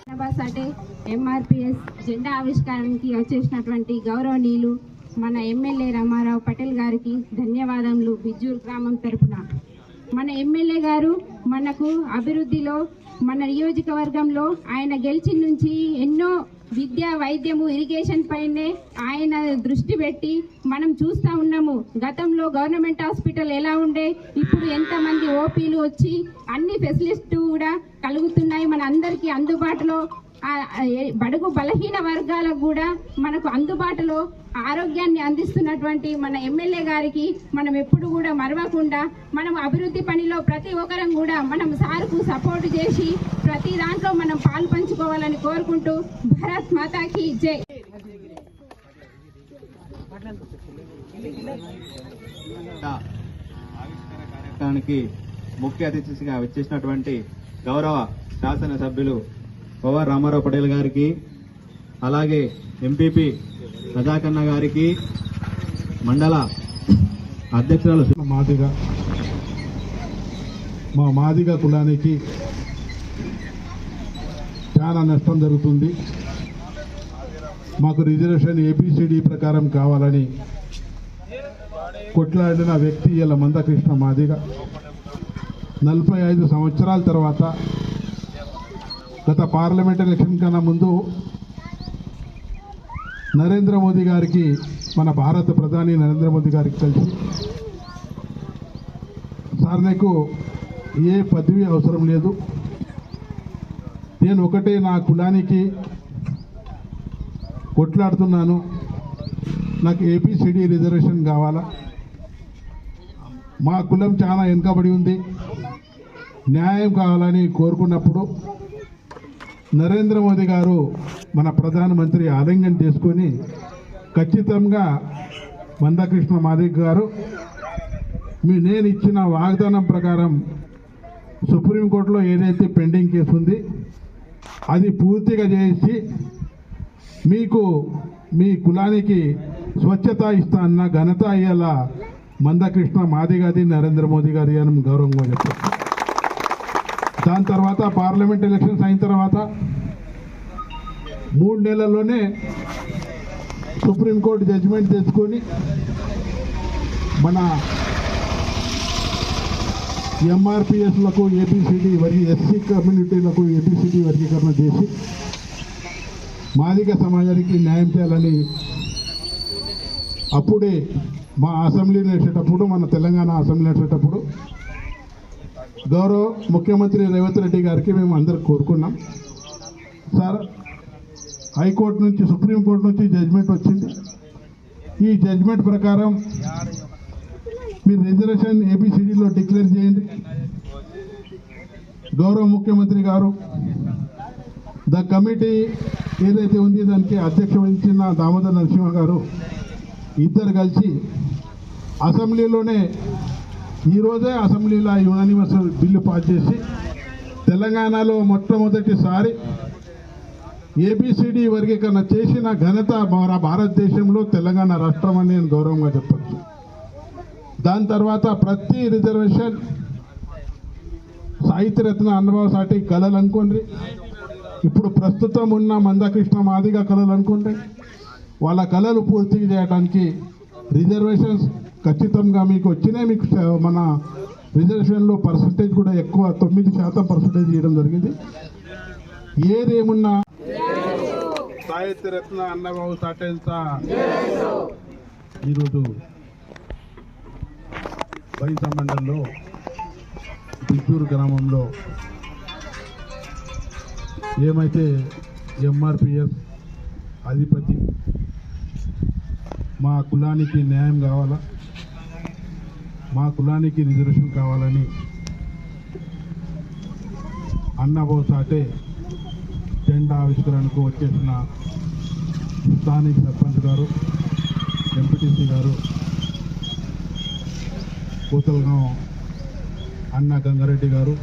హైదరాబాద్ అంటే ఎంఆర్పిఎస్ జెండా ఆవిష్కారానికి వచ్చేసినటువంటి గౌరవనీయులు మన ఎమ్మెల్యే రామారావు పటేల్ గారికి ధన్యవాదములు. బిజ్జూర్ గ్రామం తరపున మన ఎమ్మెల్యే గారు మనకు అభివృద్ధిలో మన నియోజకవర్గంలో ఆయన గెలిచిన నుంచి ఎన్నో విద్య వైద్యము ఇరిగేషన్ పైనే ఆయన దృష్టి పెట్టి మనం చూస్తా ఉన్నాము. గతంలో గవర్నమెంట్ హాస్పిటల్ ఎలా ఉండే ఇప్పుడు ఎంతమంది ఓపీలు వచ్చి అన్ని ఫెసిలిటీ కూడా కలుగుతున్నాయి. మన అందరికీ అందుబాటులో బడుగు బలహీన వర్గాలకు కూడా మనకు అందుబాటులో ఆరోగ్యాన్ని అందిస్తున్నటువంటి మన ఎమ్మెల్యే గారికి మనం ఎప్పుడు కూడా మరవకుండా మనం అభివృద్ధి పనిలో ప్రతి ఒక్కరం కూడా మనం సార్కు సపోర్ట్ చేసి ప్రతి దాంట్లో మనం పాలు పంచుకోవాలని కోరుకుంటూ భరత్ మాతాకి జై. కార్యక్రమానికి ముఖ్య అతిథిగా వచ్చేసినటువంటి గౌరవ శాసనసభ్యులు పవర్ రామారావు పటేల్ గారికి అలాగే ఎంపీపీ రజాకన్న గారికి మండల అధ్యక్షురాలు మాదిగ మా మాదిగ కులానికి చాలా నష్టం జరుగుతుంది. మాకు రిజర్వేషన్ ఏబిసిడి ప్రకారం కావాలని కొట్లాడిన వ్యక్తి ఇలా మందకృష్ణ మాదిగ. నలభై ఐదు సంవత్సరాల తర్వాత గత పార్లమెంట్ ఎలక్షన్ కన్నా ముందు నరేంద్ర మోదీ గారికి మన భారత ప్రధాని నరేంద్ర మోదీ గారికి కలిసి సార్ నాకు ఏ పదవి అవసరం లేదు. నేను ఒకటే నా కులానికి కొట్లాడుతున్నాను. నాకు ఏపీసీడీ రిజర్వేషన్ కావాలా? మా కులం చాలా వెనుకబడి ఉంది. న్యాయం కావాలని కోరుకున్నప్పుడు నరేంద్ర మోదీ గారు మన ప్రధానమంత్రి ఆలింగం చేసుకొని ఖచ్చితంగా మందకృష్ణ మాదిక్ గారు మీ నేను ఇచ్చిన వాగ్దానం ప్రకారం సుప్రీంకోర్టులో ఏదైతే పెండింగ్ కేసు ఉంది అది పూర్తిగా చేసి మీకు మీ కులానికి స్వచ్ఛత ఇస్తా అన్న ఘనత అయ్యేలా మందకృష్ణ మాది గారి నరేంద్ర మోదీ గారి అని గౌరవంగా చెప్పారు దాని తర్వాత పార్లమెంట్ ఎలక్షన్స్ అయిన తర్వాత మూడు నెలల్లోనే సుప్రీంకోర్టు జడ్జిమెంట్ తెచ్చుకొని మన ఎంఆర్పిఎస్లకు ఏపీసీడీ వర్గీ ఎస్సీ కమ్యూనిటీలకు ఏపీసీడీ వర్గీకరణ చేసి మాదిగ సమాజానికి న్యాయం చేయాలని అప్పుడే మా అసెంబ్లీ నడిచేటప్పుడు మన తెలంగాణ అసెంబ్లీ నడిచేటప్పుడు గౌరవ ముఖ్యమంత్రి రేవంత్ రెడ్డి గారికి మేము అందరు కోరుకున్నాం. సార్ హైకోర్టు నుంచి సుప్రీంకోర్టు నుంచి జడ్జిమెంట్ వచ్చింది. ఈ జడ్జిమెంట్ ప్రకారం మీరు రిజర్వేషన్ ఏబిసిడిలో డిక్లేర్ చేయండి. గౌరవ ముఖ్యమంత్రి గారు ద కమిటీ ఏదైతే ఉంది దానికి అధ్యక్ష వహించిన దామోదర్ నరసింహ గారు ఇద్దరు కలిసి అసెంబ్లీలోనే ఈరోజే అసెంబ్లీలో యునానిమస్ బిల్లు పాస్ చేసి తెలంగాణలో మొట్టమొదటిసారి ఏబిసిడి వర్గీకరణ చేసిన ఘనత మన భారతదేశంలో తెలంగాణ రాష్ట్రం అని నేను గౌరవంగా చెప్పచ్చు. దాని తర్వాత ప్రతి రిజర్వేషన్ సాహిత్యరత్న అన్నభావ సాటి కళలు అనుకోండి. ఇప్పుడు ప్రస్తుతం ఉన్న మందకృష్ణ మాదిగా కళలు అనుకోండి. వాళ్ళ కళలు పూర్తి చేయడానికి రిజర్వేషన్స్ ఖచ్చితంగా మీకు వచ్చినాయి మీకు మన రిజర్వేషన్లో పర్సంటేజ్ కూడా ఎక్కువ తొమ్మిది శాతం పర్సంటేజ్ ఇవ్వడం జరిగింది. ఏదేమున్నా సాహిత్యరత్న అన్నబాబు సాటేంత ఈరోజు బైస మండలంలో బిద్దూరు గ్రామంలో ఏమైతే ఎంఆర్పిఎస్ అధిపతి మా కులానికి న్యాయం కావాలా? మా కులానికి రిజర్వేషన్ కావాలని అన్నబో సాటే జెండా ఆవిష్కరణకు వచ్చేసిన స్థానిక సర్పంచ్ గారు ఎంపీటీసీ గారు కూతలగాం అన్న గంగారెడ్డి గారు